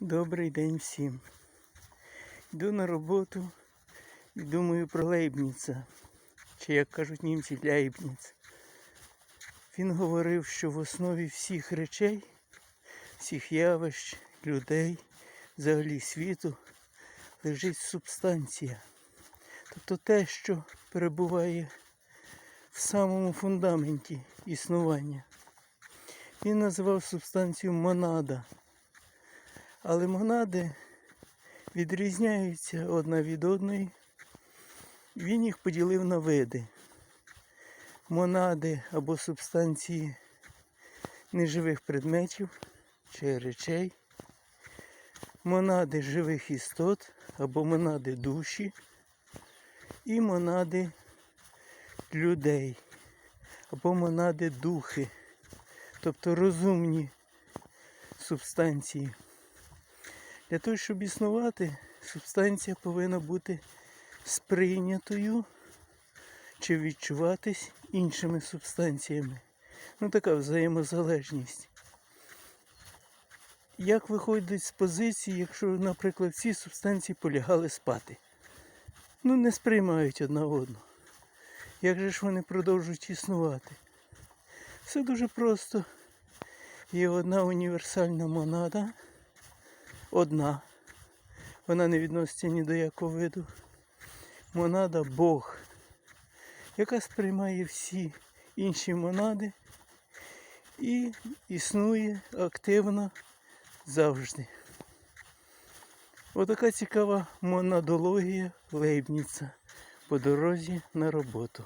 Добрий день всім. Йду на роботу і думаю про Лейбніца, чи як кажуть німці, Ляйбніц. Він говорив, що в основі всіх речей, всіх явищ, людей, взагалі світу лежить субстанція. Тобто те, що перебуває в самому фундаменті існування. Він називав субстанцію монада. Але монади відрізняються одна від одної. Він їх поділив на види. Монади або субстанції неживих предметів чи речей, монади живих істот або монади душі і монади людей або монади духи, тобто розумні субстанції. Для того, щоб існувати, субстанція повинна бути сприйнятою чи відчуватись іншими субстанціями. Ну така взаємозалежність. Як виходить з позиції, якщо, наприклад, ці субстанції полягали спати? Ну, не сприймають одна одну. Як же ж вони продовжують існувати? Все дуже просто. Є одна універсальна монада одна. Вона не відноситься ні до якого виду. Монада Бог, яка сприймає всі інші монади і існує активно завжди. Отака цікава монадологія Лейбніца по дорозі на роботу.